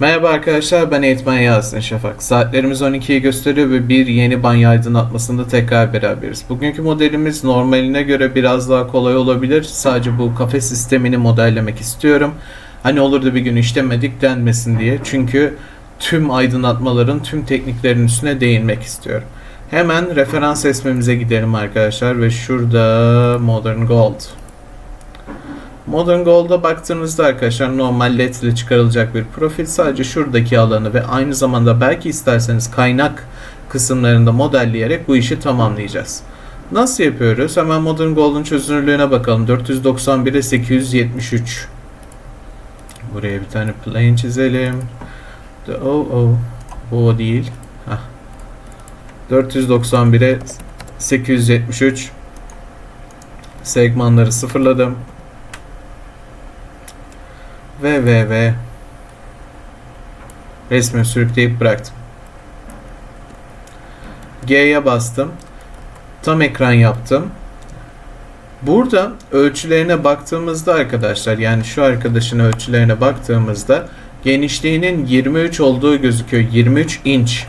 Merhaba arkadaşlar ben eğitmen Yasin Şafak. Saatlerimiz 12'yi gösteriyor ve bir yeni banyo aydınlatmasında tekrar beraberiz. Bugünkü modelimiz normaline göre biraz daha kolay olabilir. Sadece bu kafe sistemini modellemek istiyorum. Hani olur da bir gün işlemedik denmesin diye. Çünkü tüm aydınlatmaların tüm tekniklerin üstüne değinmek istiyorum. Hemen referans resmimize gidelim arkadaşlar ve şurada Modern Gold. Modern Gold'a baktığınızda arkadaşlar normal LED ile çıkarılacak bir profil sadece şuradaki alanı ve aynı zamanda belki isterseniz kaynak kısımlarında modelleyerek bu işi tamamlayacağız. Nasıl yapıyoruz? Hemen Modern Gold'un çözünürlüğüne bakalım. 491'e 873. Buraya bir tane plane çizelim. Oh oh. Bu o değil. Hah. 491'e 873 segmanları sıfırladım. Ve ve ve resmi sürükleyip bıraktım. G'ye bastım. Tam ekran yaptım. Burada ölçülerine baktığımızda arkadaşlar yani şu arkadaşın ölçülerine baktığımızda genişliğinin 23 olduğu gözüküyor. 23 inç.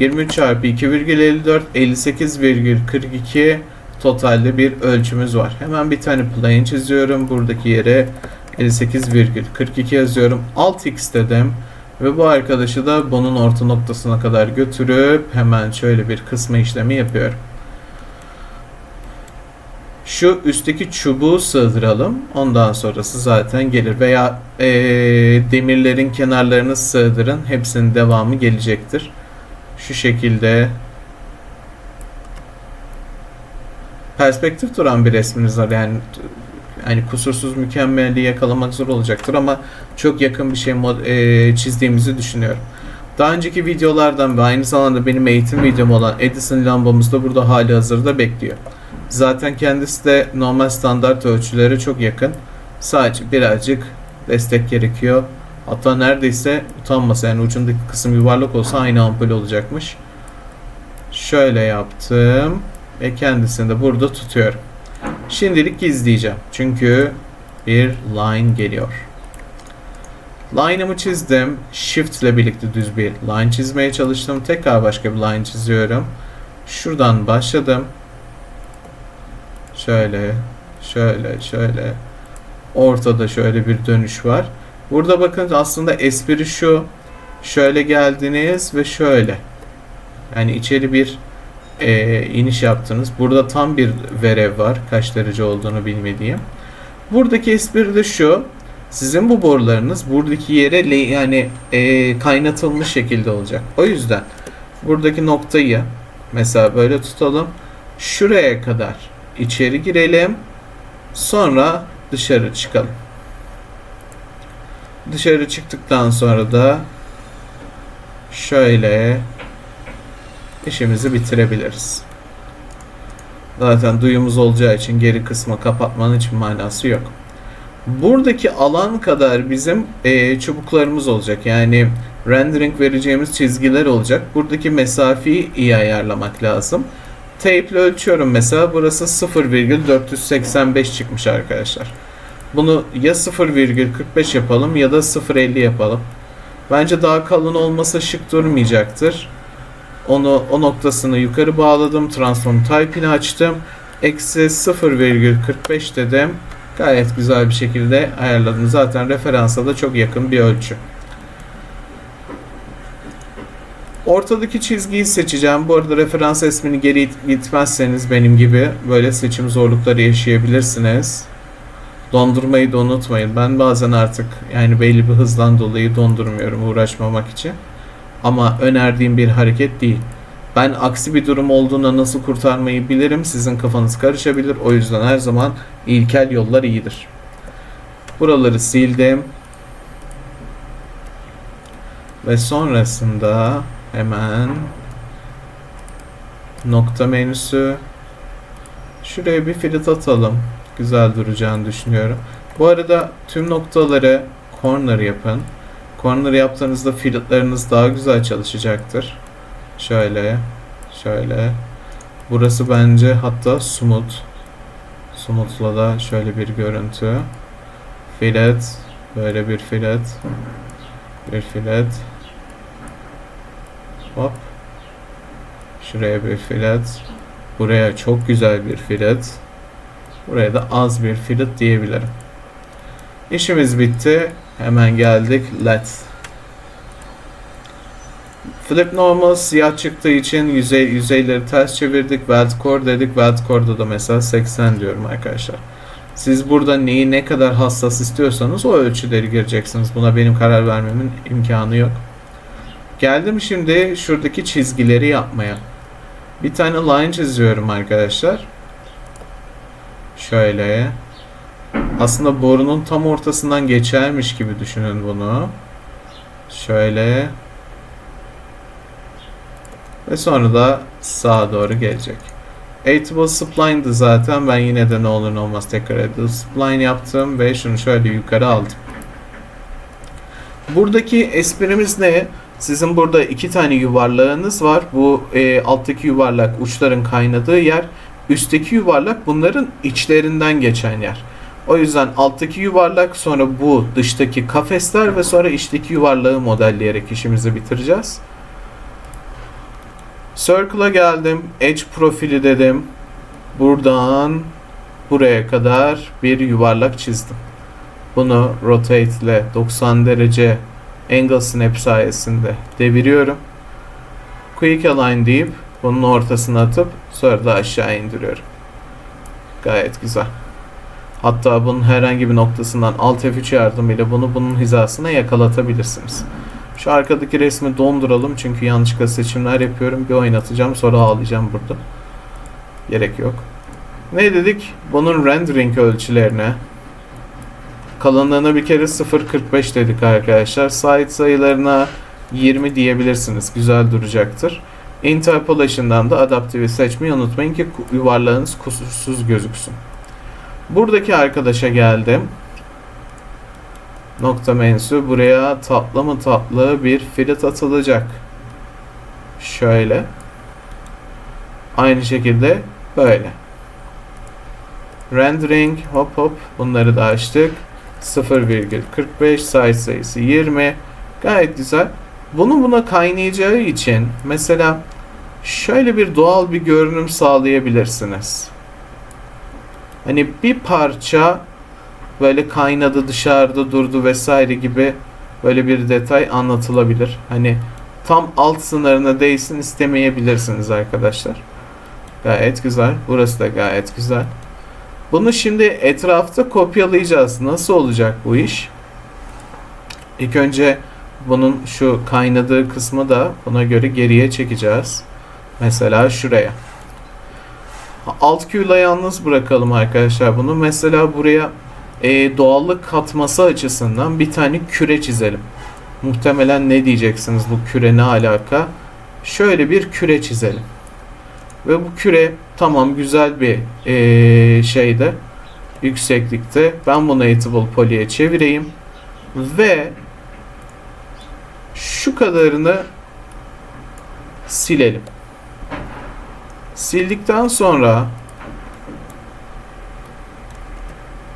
23 çarpı 2,54 58,42 totalde bir ölçümüz var. Hemen bir tane plane çiziyorum. Buradaki yere 58,42 yazıyorum. Alt x dedim. Ve bu arkadaşı da bunun orta noktasına kadar götürüp hemen şöyle bir kısma işlemi yapıyorum. Şu üstteki çubuğu sığdıralım. Ondan sonrası zaten gelir. Veya ee, demirlerin kenarlarını sığdırın. Hepsinin devamı gelecektir. Şu şekilde perspektif duran bir resminiz var. Yani yani kusursuz mükemmelliği yakalamak zor olacaktır ama çok yakın bir şey e, çizdiğimizi düşünüyorum. Daha önceki videolardan ve aynı zamanda benim eğitim videom olan Edison lambamız da burada hali hazırda bekliyor. Zaten kendisi de normal standart ölçülere çok yakın. Sadece birazcık destek gerekiyor. Hatta neredeyse utanmasa yani ucundaki kısım yuvarlak olsa aynı ampul olacakmış. Şöyle yaptım ve kendisini de burada tutuyorum. Şimdilik gizleyeceğim. Çünkü bir line geliyor. Line'ımı çizdim. Shift ile birlikte düz bir line çizmeye çalıştım. Tekrar başka bir line çiziyorum. Şuradan başladım. Şöyle, şöyle, şöyle. Ortada şöyle bir dönüş var. Burada bakın aslında espri şu. Şöyle geldiniz ve şöyle. Yani içeri bir e, iniş yaptınız. Burada tam bir verev var. Kaç derece olduğunu bilmediğim. Buradaki espri de şu. Sizin bu borularınız buradaki yere yani e, kaynatılmış şekilde olacak. O yüzden buradaki noktayı mesela böyle tutalım. Şuraya kadar içeri girelim. Sonra dışarı çıkalım. Dışarı çıktıktan sonra da şöyle işimizi bitirebiliriz. Zaten duyumuz olacağı için geri kısmı kapatmanın hiçbir manası yok. Buradaki alan kadar bizim e, çubuklarımız olacak. Yani rendering vereceğimiz çizgiler olacak. Buradaki mesafeyi iyi ayarlamak lazım. Tape ile ölçüyorum mesela. Burası 0,485 çıkmış arkadaşlar. Bunu ya 0,45 yapalım ya da 0,50 yapalım. Bence daha kalın olması şık durmayacaktır. Onu o noktasını yukarı bağladım. Transform type'ini açtım. Eksi 0,45 dedim. Gayet güzel bir şekilde ayarladım. Zaten referansa da çok yakın bir ölçü. Ortadaki çizgiyi seçeceğim. Bu arada referans ismini geri gitmezseniz benim gibi böyle seçim zorlukları yaşayabilirsiniz. Dondurmayı da unutmayın. Ben bazen artık yani belli bir hızdan dolayı dondurmuyorum uğraşmamak için. Ama önerdiğim bir hareket değil. Ben aksi bir durum olduğunda nasıl kurtarmayı bilirim. Sizin kafanız karışabilir. O yüzden her zaman ilkel yollar iyidir. Buraları sildim. Ve sonrasında hemen nokta menüsü şuraya bir filit atalım. Güzel duracağını düşünüyorum. Bu arada tüm noktaları corner yapın. Corner yaptığınızda filletleriniz daha güzel çalışacaktır. Şöyle, şöyle. Burası bence hatta smooth. Smooth'la da şöyle bir görüntü. Fillet, böyle bir fillet. Bir filet. Hop. Şuraya bir filet. Buraya çok güzel bir filet. Buraya da az bir filet diyebilirim. İşimiz bitti. Hemen geldik. Let's. Flip normal siyah çıktığı için yüzey yüzeyleri ters çevirdik. Weld core dedik. Weld core'da da mesela 80 diyorum arkadaşlar. Siz burada neyi ne kadar hassas istiyorsanız o ölçüleri gireceksiniz. Buna benim karar vermemin imkanı yok. Geldim şimdi şuradaki çizgileri yapmaya. Bir tane line çiziyorum arkadaşlar. Şöyle. Aslında borunun tam ortasından geçermiş gibi düşünün bunu. Şöyle. Ve sonra da sağa doğru gelecek. Eatable spline'dı zaten. Ben yine de ne olur ne olmaz tekrar edildi. Spline yaptım ve şunu şöyle yukarı aldım. Buradaki esprimiz ne? Sizin burada iki tane yuvarlağınız var. Bu e, alttaki yuvarlak uçların kaynadığı yer. Üstteki yuvarlak bunların içlerinden geçen yer. O yüzden alttaki yuvarlak sonra bu dıştaki kafesler ve sonra içteki yuvarlağı modelleyerek işimizi bitireceğiz. Circle'a geldim. Edge profili dedim. Buradan buraya kadar bir yuvarlak çizdim. Bunu rotate ile 90 derece angle snap sayesinde deviriyorum. Quick align deyip bunun ortasına atıp sonra da aşağı indiriyorum. Gayet güzel. Hatta bunun herhangi bir noktasından Alt F3 yardımıyla bunu bunun hizasına yakalatabilirsiniz. Şu arkadaki resmi donduralım çünkü yanlışlıkla seçimler yapıyorum. Bir oynatacağım sonra ağlayacağım burada. Gerek yok. Ne dedik? Bunun rendering ölçülerine kalınlığına bir kere 0.45 dedik arkadaşlar. Side sayılarına 20 diyebilirsiniz. Güzel duracaktır. Interpolation'dan da adaptifi seçmeyi unutmayın ki yuvarlağınız kusursuz gözüksün. Buradaki arkadaşa geldim. Nokta mensu buraya tatlı mı tatlı bir filet atılacak. Şöyle. Aynı şekilde böyle. Rendering hop hop bunları da açtık. 0,45 size sayısı 20. Gayet güzel. Bunu buna kaynayacağı için mesela şöyle bir doğal bir görünüm sağlayabilirsiniz. Hani bir parça böyle kaynadı dışarıda durdu vesaire gibi böyle bir detay anlatılabilir. Hani tam alt sınırına değsin istemeyebilirsiniz arkadaşlar. Gayet güzel. Burası da gayet güzel. Bunu şimdi etrafta kopyalayacağız. Nasıl olacak bu iş? İlk önce bunun şu kaynadığı kısmı da buna göre geriye çekeceğiz. Mesela şuraya. Alt Q ile yalnız bırakalım arkadaşlar bunu. Mesela buraya e, doğallık katması açısından bir tane küre çizelim. Muhtemelen ne diyeceksiniz bu küre ne alaka? Şöyle bir küre çizelim. Ve bu küre tamam güzel bir e, şeyde yükseklikte. Ben bunu Eatable Poly'e çevireyim. Ve şu kadarını silelim. Sildikten sonra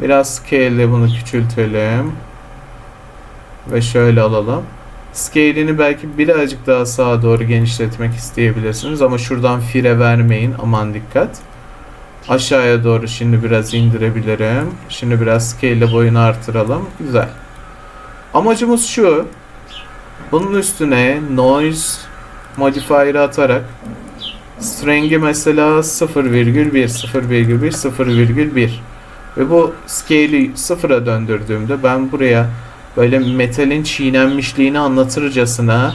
biraz scale bunu küçültelim. Ve şöyle alalım. Scale'ini belki birazcık daha sağa doğru genişletmek isteyebilirsiniz ama şuradan fire vermeyin. Aman dikkat. Aşağıya doğru şimdi biraz indirebilirim. Şimdi biraz scale boyunu artıralım. Güzel. Amacımız şu. Bunun üstüne noise modifier'ı atarak streng'i mesela 0,1 0,1 0,1 ve bu scale'i sıfıra döndürdüğümde ben buraya böyle metalin çiğnenmişliğini anlatırcasına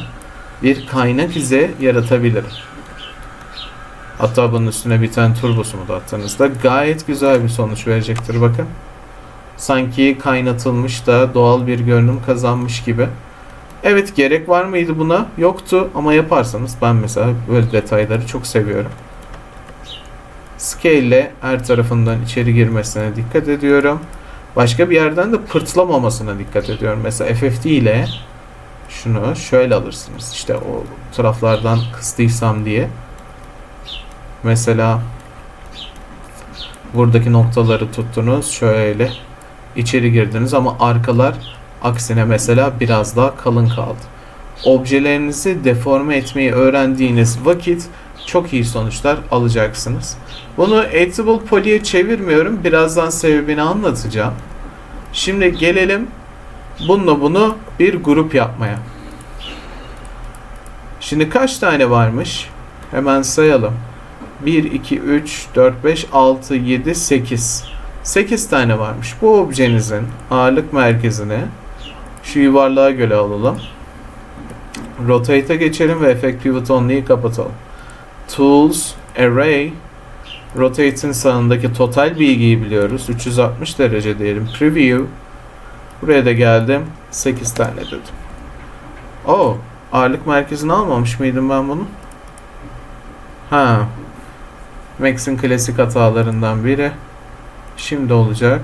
bir kaynak izi yaratabilirim. Hatta bunun üstüne bir tane turbosunu da attığınızda gayet güzel bir sonuç verecektir bakın. Sanki kaynatılmış da doğal bir görünüm kazanmış gibi. Evet gerek var mıydı buna? Yoktu ama yaparsanız ben mesela böyle detayları çok seviyorum. Scale ile her tarafından içeri girmesine dikkat ediyorum. Başka bir yerden de pırtlamamasına dikkat ediyorum. Mesela FFT ile şunu şöyle alırsınız. İşte o taraflardan kıstıysam diye. Mesela buradaki noktaları tuttunuz. Şöyle içeri girdiniz ama arkalar Aksine mesela biraz daha kalın kaldı. Objelerinizi deforme etmeyi öğrendiğiniz vakit çok iyi sonuçlar alacaksınız. Bunu Editable Poly'e çevirmiyorum. Birazdan sebebini anlatacağım. Şimdi gelelim bununla bunu bir grup yapmaya. Şimdi kaç tane varmış? Hemen sayalım. 1, 2, 3, 4, 5, 6, 7, 8. 8 tane varmış. Bu objenizin ağırlık merkezini şu yuvarlığa göre alalım. Rotate'e geçelim ve Effect Pivot Only'yi kapatalım. Tools, Array, Rotate'in sağındaki total bilgiyi biliyoruz. 360 derece diyelim. Preview. Buraya da geldim. 8 tane dedim. Oh, ağırlık merkezini almamış mıydım ben bunu? Ha. Max'in klasik hatalarından biri. Şimdi olacak.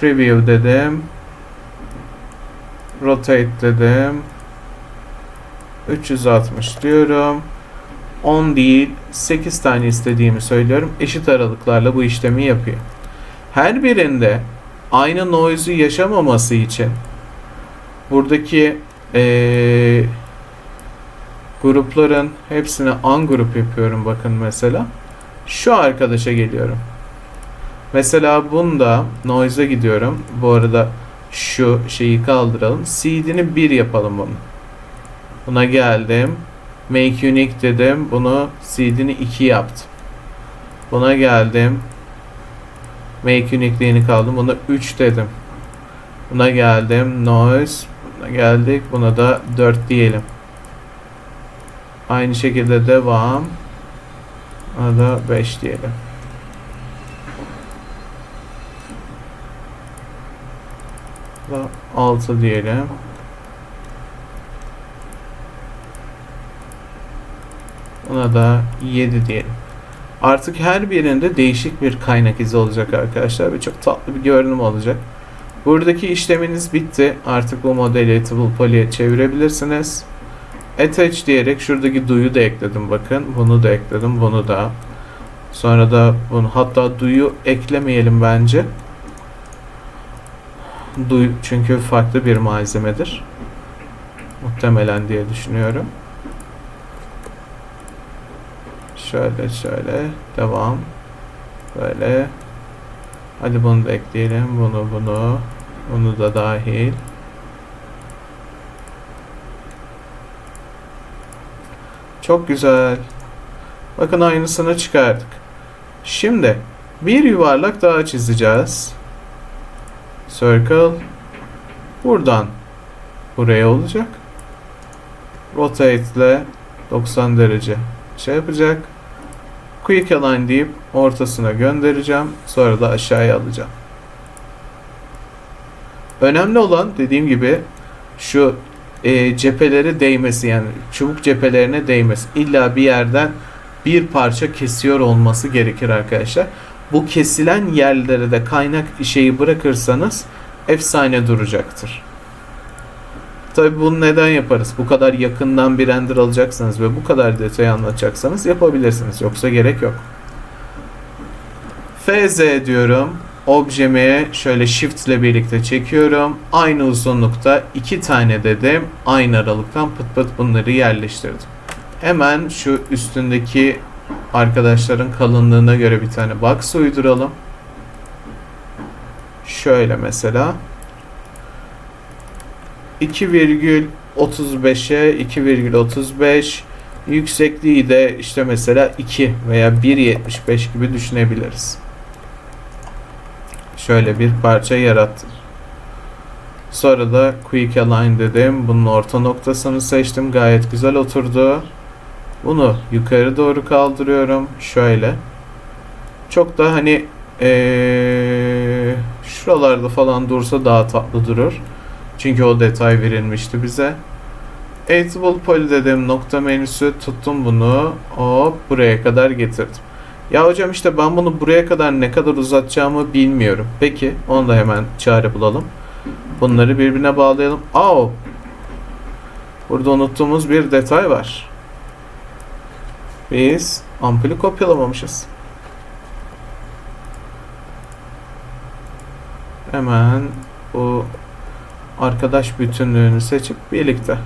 Preview dedim. Rotate dedim. 360 diyorum. 10 değil 8 tane istediğimi söylüyorum. Eşit aralıklarla bu işlemi yapıyor. Her birinde aynı noise'u yaşamaması için buradaki ee, grupların hepsine an grup yapıyorum bakın mesela. Şu arkadaşa geliyorum. Mesela bunda noise'a gidiyorum. Bu arada şu şeyi kaldıralım. Seed'ini 1 yapalım bunu. Buna geldim. Make unique dedim. Bunu seed'ini 2 yaptım. Buna geldim. Make unique'liğini kaldım. Buna 3 dedim. Buna geldim. Noise. Buna geldik. Buna da 4 diyelim. Aynı şekilde devam. Buna da 5 diyelim. Da 6 diyelim. Buna da 7 diyelim. Artık her birinde değişik bir kaynak izi olacak arkadaşlar ve çok tatlı bir görünüm olacak. Buradaki işleminiz bitti. Artık bu modeli Editable Poly'e çevirebilirsiniz. Attach diyerek şuradaki duyu da ekledim bakın. Bunu da ekledim. Bunu da. Sonra da bunu hatta duyu eklemeyelim bence. Duy çünkü farklı bir malzemedir. Muhtemelen diye düşünüyorum. Şöyle şöyle devam. Böyle. Hadi bunu da ekleyelim. Bunu bunu. Bunu da dahil. Çok güzel. Bakın aynısını çıkardık. Şimdi bir yuvarlak daha çizeceğiz. Circle. Buradan buraya olacak. Rotate ile 90 derece şey yapacak. Quick Align deyip ortasına göndereceğim. Sonra da aşağıya alacağım. Önemli olan dediğim gibi şu e, cepheleri değmesi yani çubuk cephelerine değmesi. İlla bir yerden bir parça kesiyor olması gerekir arkadaşlar. Bu kesilen yerlere de kaynak şeyi bırakırsanız efsane duracaktır. Tabi bunu neden yaparız? Bu kadar yakından bir render alacaksanız ve bu kadar detay anlatacaksanız yapabilirsiniz. Yoksa gerek yok. FZ diyorum. Objemi şöyle shift ile birlikte çekiyorum. Aynı uzunlukta iki tane dedim. Aynı aralıktan pıt pıt bunları yerleştirdim. Hemen şu üstündeki arkadaşların kalınlığına göre bir tane box uyduralım. Şöyle mesela. 2,35'e 2,35 yüksekliği de işte mesela 2 veya 1,75 gibi düşünebiliriz. Şöyle bir parça yarattım. Sonra da Quick Align dedim. Bunun orta noktasını seçtim. Gayet güzel oturdu. Bunu yukarı doğru kaldırıyorum. Şöyle. Çok da hani ee, şuralarda falan dursa daha tatlı durur. Çünkü o detay verilmişti bize. Editable Poly dedim nokta menüsü tuttum bunu hop buraya kadar getirdim. Ya hocam işte ben bunu buraya kadar ne kadar uzatacağımı bilmiyorum. Peki onu da hemen çare bulalım. Bunları birbirine bağlayalım. Aa, burada unuttuğumuz bir detay var. Biz ampulü kopyalamamışız. Hemen bu arkadaş bütünlüğünü seçip birlikte.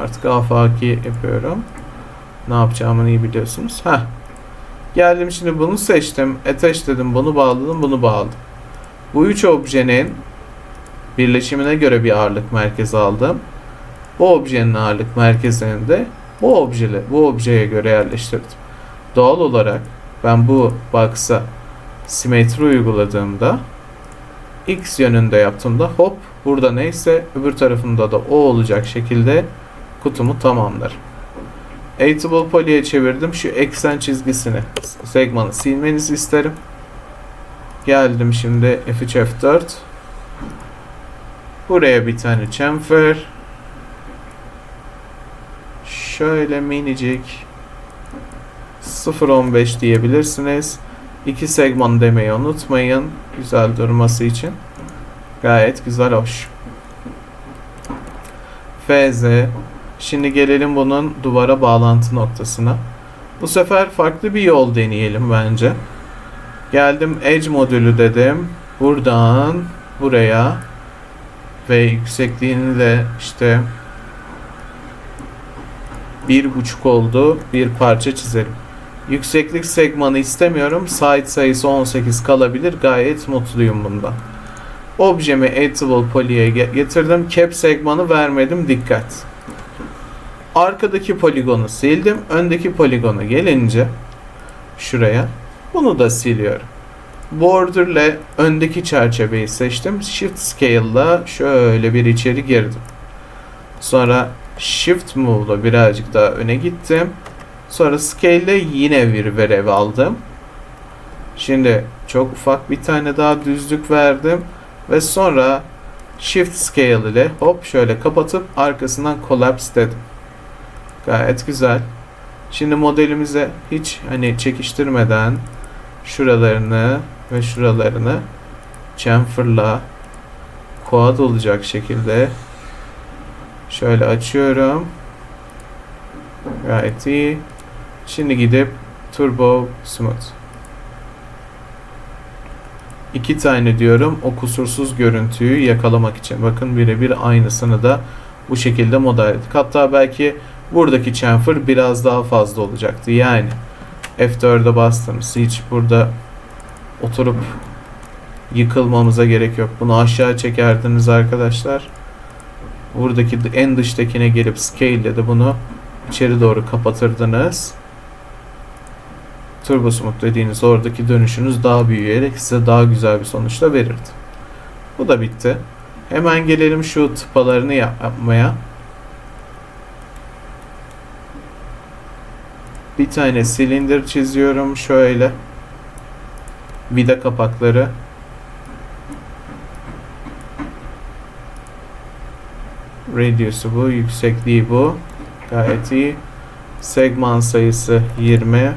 Artık afaki yapıyorum. Ne yapacağımı iyi biliyorsunuz. Heh. Geldim şimdi bunu seçtim. Attach dedim. Bunu bağladım. Bunu bağladım. Bu üç objenin birleşimine göre bir ağırlık merkezi aldım. Bu objenin ağırlık merkezini de bu objele, bu objeye göre yerleştirdim. Doğal olarak ben bu box'a simetri uyguladığımda x yönünde yaptığımda hop burada neyse öbür tarafında da o olacak şekilde kutumu tamamlarım. Eatable poly'e çevirdim. Şu eksen çizgisini, segmanı silmenizi isterim. Geldim şimdi F3 F4. Buraya bir tane chamfer. Şöyle minicik 0.15 diyebilirsiniz. İki segman demeyi unutmayın. Güzel durması için. Gayet güzel hoş. FZ. Şimdi gelelim bunun duvara bağlantı noktasına. Bu sefer farklı bir yol deneyelim bence. Geldim Edge modülü dedim. Buradan buraya ve yüksekliğini de işte bir buçuk oldu. Bir parça çizelim. Yükseklik segmanı istemiyorum. Site sayısı 18 kalabilir. Gayet mutluyum bundan. Objemi Editable Poly'ye getirdim. Cap segmanı vermedim. Dikkat. Arkadaki poligonu sildim. Öndeki poligona gelince şuraya bunu da siliyorum. Border ile öndeki çerçeveyi seçtim. Shift Scale'la şöyle bir içeri girdim. Sonra Shift Move'la birazcık daha öne gittim. Sonra Scale ile yine bir verev aldım. Şimdi çok ufak bir tane daha düzlük verdim. Ve sonra Shift Scale ile hop şöyle kapatıp arkasından Collapse dedim. Gayet güzel. Şimdi modelimize hiç hani çekiştirmeden şuralarını ve şuralarını chamfer'la quad olacak şekilde şöyle açıyorum. Gayet iyi. Şimdi gidip turbo smooth. İki tane diyorum o kusursuz görüntüyü yakalamak için. Bakın birebir aynısını da bu şekilde model ettik. Hatta belki buradaki chamfer biraz daha fazla olacaktı. Yani F4'e bastığımız hiç burada oturup yıkılmamıza gerek yok. Bunu aşağı çekerdiniz arkadaşlar. Buradaki en dıştakine gelip scale ile de bunu içeri doğru kapatırdınız. Turbo Smooth dediğiniz oradaki dönüşünüz daha büyüyerek size daha güzel bir sonuçta verirdi. Bu da bitti. Hemen gelelim şu tıpalarını yapmaya. Bir tane silindir çiziyorum şöyle. Vida kapakları. Radius'u bu, yüksekliği bu. Gayet iyi. Segman sayısı 20.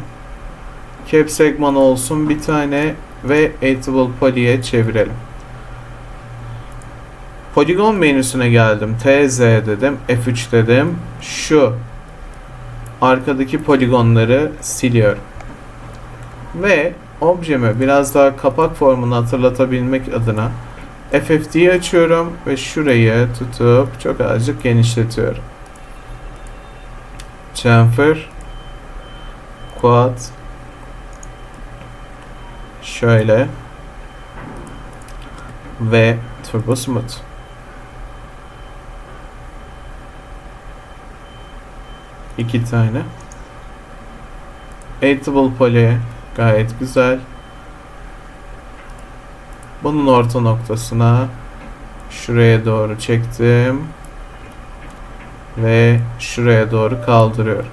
Cap segman olsun bir tane ve Editable Poly'e çevirelim. Polygon menüsüne geldim. TZ dedim. F3 dedim. Şu arkadaki poligonları siliyorum. Ve objemi biraz daha kapak formunu hatırlatabilmek adına FFT'yi açıyorum ve şurayı tutup çok azıcık genişletiyorum. Chamfer Quad şöyle ve Turbo Smooth. İki tane. Editable Poly gayet güzel. Bunun orta noktasına şuraya doğru çektim. Ve şuraya doğru kaldırıyorum.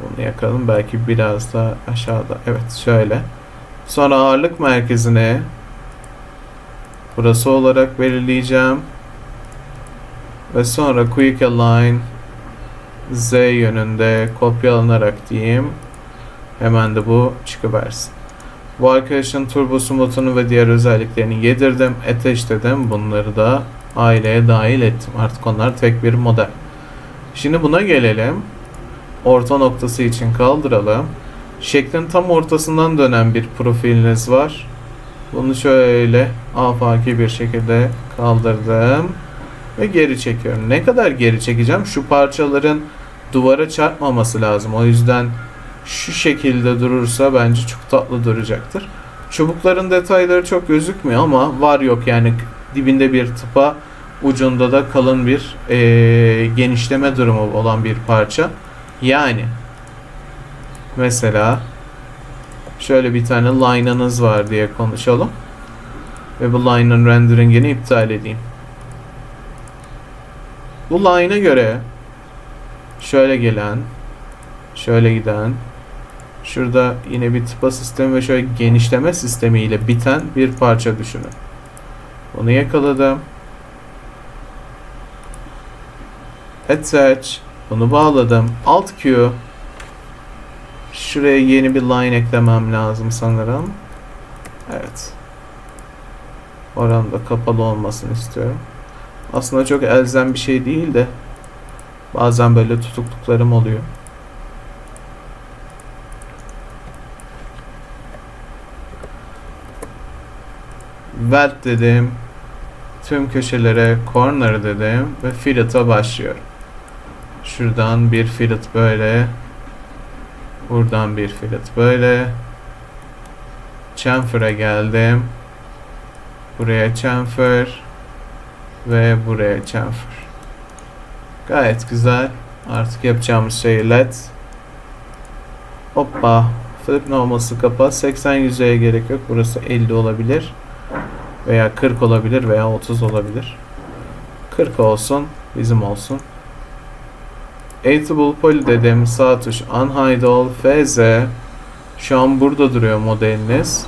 Bunu yakalım. Belki biraz daha aşağıda. Evet şöyle. Sonra ağırlık merkezine burası olarak belirleyeceğim. Ve sonra Quick Align Z yönünde kopyalanarak diyeyim. Hemen de bu çıkıversin. Bu arkadaşın turbo smooth'unu ve diğer özelliklerini yedirdim. Ateşledim. Bunları da aileye dahil ettim. Artık onlar tek bir model. Şimdi buna gelelim. Orta noktası için kaldıralım. Şeklin tam ortasından dönen bir profiliniz var. Bunu şöyle afaki bir şekilde kaldırdım ve geri çekiyorum. Ne kadar geri çekeceğim? Şu parçaların duvara çarpmaması lazım. O yüzden şu şekilde durursa bence çok tatlı duracaktır. Çubukların detayları çok gözükmüyor ama var yok yani dibinde bir tıpa ucunda da kalın bir eee, genişleme durumu olan bir parça. Yani mesela şöyle bir tane line'ınız var diye konuşalım. Ve bu line'ın renderingini iptal edeyim. Bu line'a göre şöyle gelen, şöyle giden, şurada yine bir tıpa sistemi ve şöyle genişleme sistemiyle biten bir parça düşünün. Bunu yakaladım. Attach. Bunu bağladım. Alt Q. Şuraya yeni bir line eklemem lazım sanırım. Evet. Oranın da kapalı olmasını istiyorum. Aslında çok elzem bir şey değil de bazen böyle tutukluklarım oluyor. Welt dedim. Tüm köşelere corner dedim ve fillet'a başlıyorum. Şuradan bir fillet böyle. Buradan bir fillet böyle. Chamfer'a geldim. Buraya chamfer ve buraya chamfer. Gayet güzel. Artık yapacağımız şey led. Hoppa. Flip normal'sı kapa. 80 yüzeye gerek yok. Burası 50 olabilir. Veya 40 olabilir veya 30 olabilir. 40 olsun. Bizim olsun. Editable Poly dedim. Sağ tuş Unhide All FZ. Şu an burada duruyor modeliniz.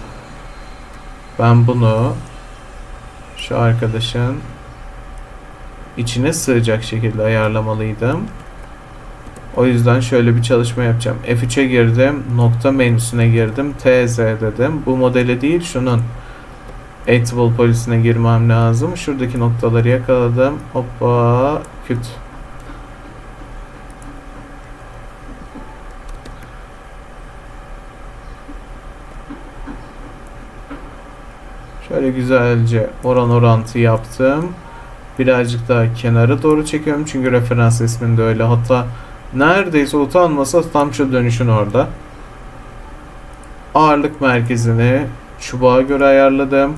Ben bunu şu arkadaşın içine sığacak şekilde ayarlamalıydım. O yüzden şöyle bir çalışma yapacağım. F3'e girdim. Nokta menüsüne girdim. TZ dedim. Bu modele değil şunun Editable Poly'sine girmem lazım. Şuradaki noktaları yakaladım. Hoppa. Küt. Şöyle güzelce oran orantı yaptım. Birazcık daha kenara doğru çekiyorum çünkü referans isminde öyle. Hatta neredeyse utanmasa tam şu dönüşün orada. Ağırlık merkezini çubuğa göre ayarladım.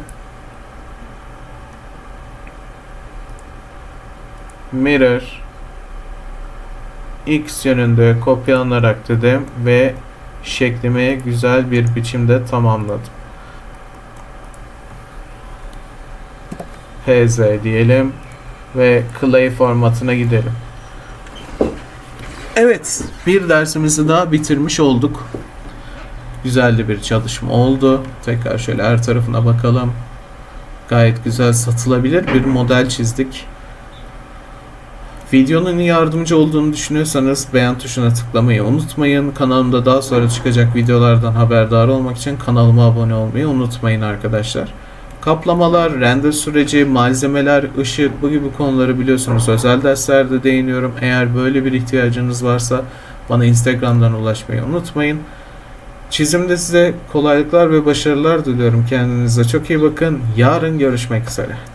Mirror X yönünde kopyalanarak dedim ve şeklimi güzel bir biçimde tamamladım. PZ diyelim ve clay formatına gidelim. Evet, bir dersimizi daha bitirmiş olduk. Güzel de bir çalışma oldu. Tekrar şöyle her tarafına bakalım. Gayet güzel satılabilir bir model çizdik. Videonun yardımcı olduğunu düşünüyorsanız beğen tuşuna tıklamayı unutmayın. Kanalımda daha sonra çıkacak videolardan haberdar olmak için kanalıma abone olmayı unutmayın arkadaşlar. Kaplamalar, render süreci, malzemeler, ışık bu gibi konuları biliyorsunuz özel derslerde değiniyorum. Eğer böyle bir ihtiyacınız varsa bana Instagram'dan ulaşmayı unutmayın. Çizimde size kolaylıklar ve başarılar diliyorum. Kendinize çok iyi bakın. Yarın görüşmek üzere.